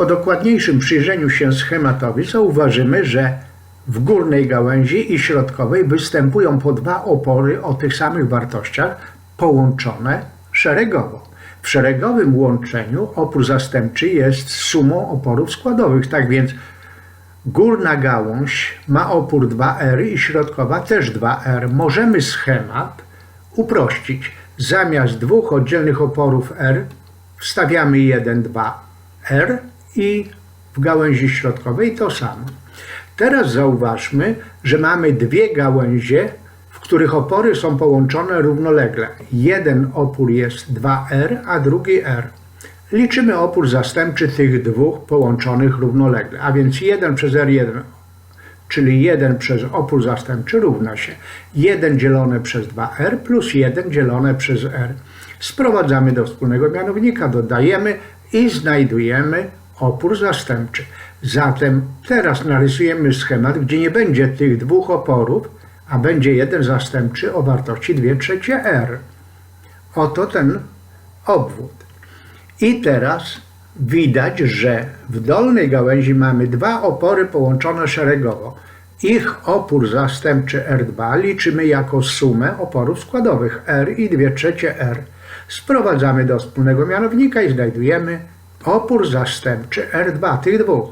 Po dokładniejszym przyjrzeniu się schematowi zauważymy, że w górnej gałęzi i środkowej występują po dwa opory o tych samych wartościach połączone szeregowo. W szeregowym łączeniu opór zastępczy jest sumą oporów składowych, tak więc górna gałąź ma opór 2R i środkowa też 2R. Możemy schemat uprościć. Zamiast dwóch oddzielnych oporów R wstawiamy 1, 2R i w gałęzi środkowej to samo. Teraz zauważmy, że mamy dwie gałęzie, w których opory są połączone równolegle. Jeden opór jest 2R, a drugi R. Liczymy opór zastępczy tych dwóch połączonych równolegle, a więc 1 przez R1, czyli 1 przez opór zastępczy równa się 1 dzielone przez 2R plus 1 dzielone przez R. Sprowadzamy do wspólnego mianownika, dodajemy i znajdujemy opór zastępczy. Zatem teraz narysujemy schemat, gdzie nie będzie tych dwóch oporów, a będzie jeden zastępczy o wartości 2 trzecie R. Oto ten obwód. I teraz widać, że w dolnej gałęzi mamy dwa opory połączone szeregowo. Ich opór zastępczy R2 liczymy jako sumę oporów składowych R i 2 trzecie R. Sprowadzamy do wspólnego mianownika i znajdujemy opór zastępczy R2 tych dwóch.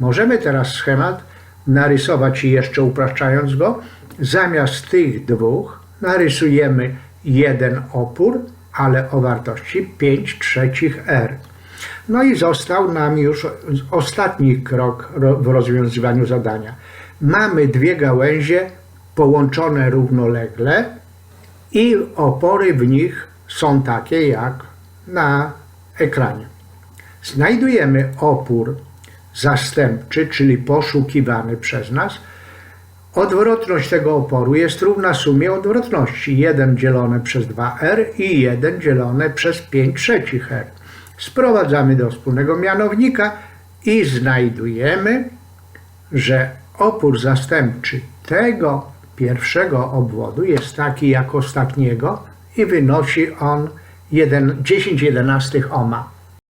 Możemy teraz schemat narysować i jeszcze upraszczając go, zamiast tych dwóch narysujemy jeden opór, ale o wartości 5 trzecich R. No i został nam już ostatni krok ro- w rozwiązywaniu zadania. Mamy dwie gałęzie połączone równolegle i opory w nich są takie jak na ekranie. Znajdujemy opór zastępczy, czyli poszukiwany przez nas. Odwrotność tego oporu jest równa sumie odwrotności 1 dzielone przez 2r i 1 dzielone przez 5 trzecich r. Sprowadzamy do wspólnego mianownika i znajdujemy, że opór zastępczy tego pierwszego obwodu jest taki jak ostatniego i wynosi on 1, 10 jedenastych ohma.